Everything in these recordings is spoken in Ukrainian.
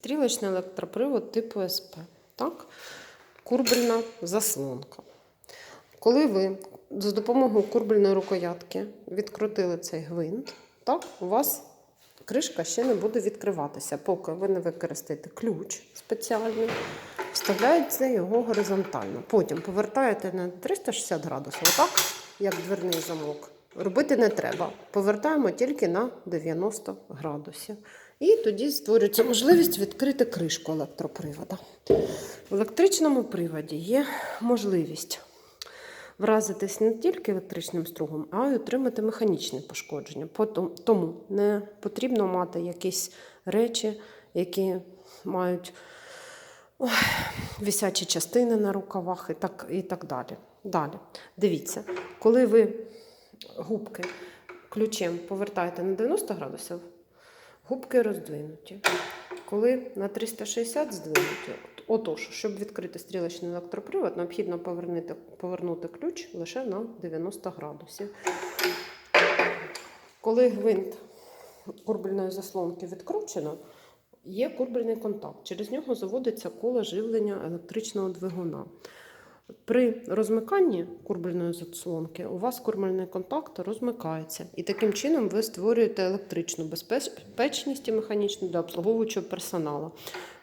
Стрілочний електропривод типу СП. Так? Курбельна заслонка. Коли ви за допомогою курбельної рукоятки відкрутили цей гвинт, так, у вас кришка ще не буде відкриватися, поки ви не використаєте ключ спеціальний, вставляєте його горизонтально. Потім повертаєте на 360 градусів, отак, як дверний замок. Робити не треба. Повертаємо тільки на 90 градусів. І тоді створюється можливість відкрити кришку електропривода. В електричному приводі є можливість вразитись не тільки електричним стругом, а й отримати механічне пошкодження. Тому не потрібно мати якісь речі, які мають ой, висячі частини на рукавах і так, і так далі. Далі. Дивіться, коли ви губки ключем повертаєте на 90 градусів, губки роздвинуті. Коли на 360 здвинуті, отож, щоб відкрити стрілочний електропривод, необхідно повернути, повернути ключ лише на 90 градусів. Коли гвинт курбельної заслонки відкручено, є курбельний контакт. Через нього заводиться коло живлення електричного двигуна. При розмиканні курбельної заслонки у вас курбельний контакт розмикається. І таким чином ви створюєте електричну безпечність і механічну для обслуговуючого персоналу.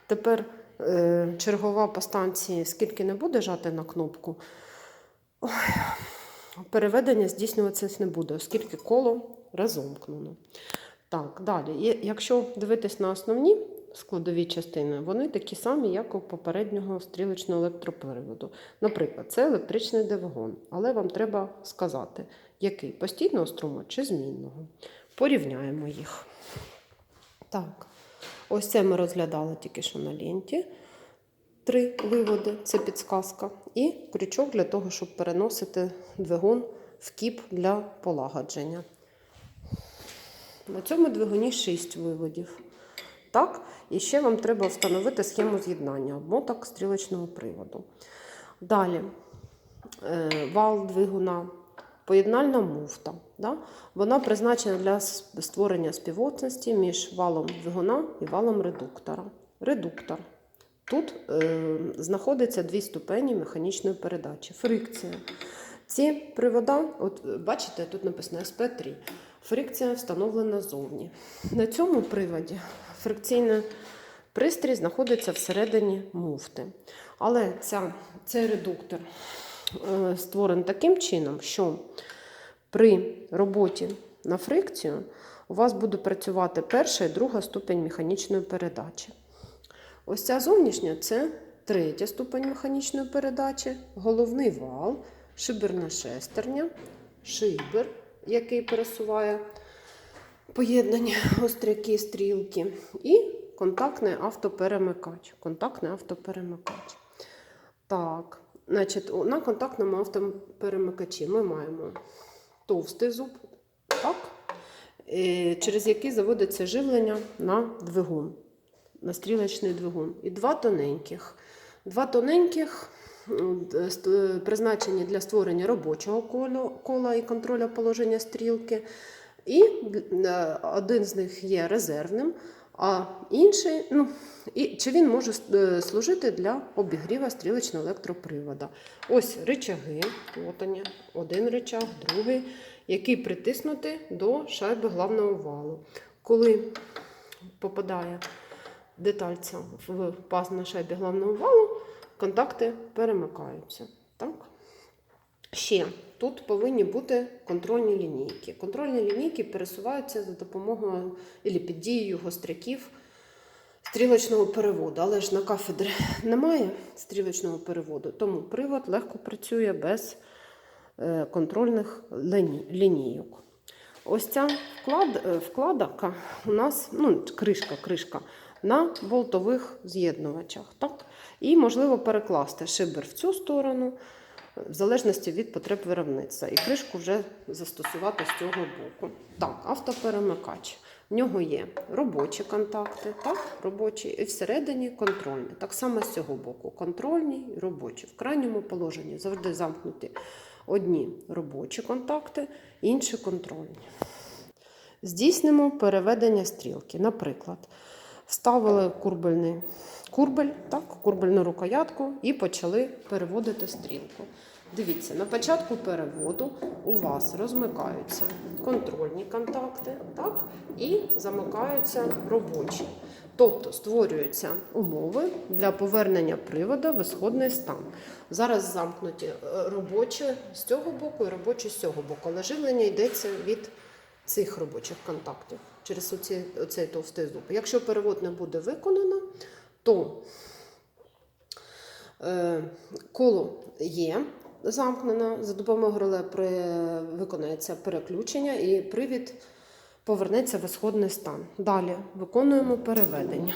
Тепер е, чергова по станції, скільки не буде жати на кнопку, ой, переведення здійснюватися не буде, оскільки коло розомкнено. Так, далі. Є- Якщо дивитись на основні складові частини, вони такі самі, як у попереднього стрілочного електроприводу. Наприклад, це електричний двигун, але вам треба сказати, який постійного струму чи змінного. Порівняємо їх. Так, ось це ми розглядали тільки що на ленті. Три виводи це підсказка, і крючок для того, щоб переносити двигун в кіп для полагодження. На цьому двигуні 6 виводів. Так, і ще вам треба встановити схему з'єднання обмоток стрілочного приводу. Далі е, вал двигуна, поєднальна муфта. Да? Вона призначена для створення співотності між валом двигуна і валом редуктора. Редуктор. Тут е, знаходиться дві ступені механічної передачі. Фрикція. Ці привода, от бачите, тут написано SP3. Фрикція встановлена ззовні. На цьому приводі фрикційний пристрій знаходиться всередині муфти. Але ця, цей редуктор е, створений таким чином, що при роботі на фрикцію у вас буде працювати перша і друга ступень механічної передачі. Ось ця зовнішня це третя ступень механічної передачі, головний вал, шиберна шестерня, шибер, який пересуває поєднання остряки, стрілки, і контактний автоперемикач. Контактний автоперемикач. Так, значить, на контактному автоперемикачі ми маємо товстий зуб, так, е, через який заводиться живлення на двигун, на стрілочний двигун. І два тоненьких. Два тоненьких призначені для створення робочого кола і контроля положення стрілки. І е, один з них є резервним, а інший, ну, і, чи він може е, служити для обігріва стрілочного електропривода. Ось рычаги, от вони, один рычаг, другий, який притиснутий до шайби главного валу. Коли попадає детальця в паз на шайбі главного валу, контакти перемикаються. Так? Ще тут повинні бути контрольні лінійки. Контрольні лінійки пересуваються за допомогою або під дією гостряків стрілочного переводу. Але ж на кафедрі немає стрілочного переводу, тому привод легко працює без е, контрольних лінійок. Ось ця вклад, е, вкладка у нас, ну, кришка, кришка на болтових з'єднувачах. Так? І можливо перекласти шибер в цю сторону, в залежності від потреб виробництва. І кришку вже застосувати з цього боку. Так, автоперемикач. В нього є робочі контакти, так, робочі, і всередині контрольні. Так само з цього боку. Контрольні і робочі. В крайньому положенні завжди замкнуті одні робочі контакти, інші контрольні. Здійснимо переведення стрілки. Наприклад, Вставили курбельний курбель, так, курбельну рукоятку і почали переводити стрілку. Дивіться, на початку переводу у вас розмикаються контрольні контакти, так, і замикаються робочі. Тобто створюються умови для повернення привода в ісходний стан. Зараз замкнуті е, робочі з цього боку і робочі з цього боку, але живлення йдеться від цих робочих контактів через оці, оцей товстий зуб. Якщо перевод не буде виконано, то е, коло є замкнено, за допомогою реле виконається переключення і привід повернеться в ісходний стан. Далі виконуємо переведення.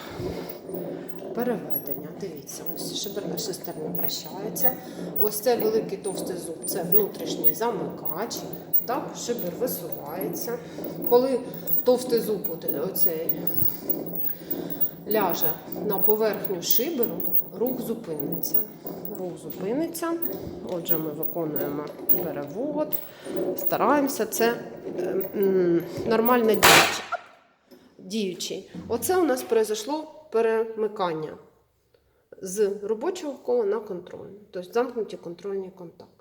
Переведення. Дивіться, ось шиберна шестерня вращається. Ось це великий товстий зуб, це внутрішній замикач. Так, шибер висувається. Коли товстий зуб оцей ляже на поверхню шиберу, рух зупиниться. Рух зупиниться. Отже, ми виконуємо перевод, стараємося. Це е, м, нормально діючий. діючий. Оце у нас произошло перемикання з робочого кола на контрольне. Тобто замкнуті контрольні контакти.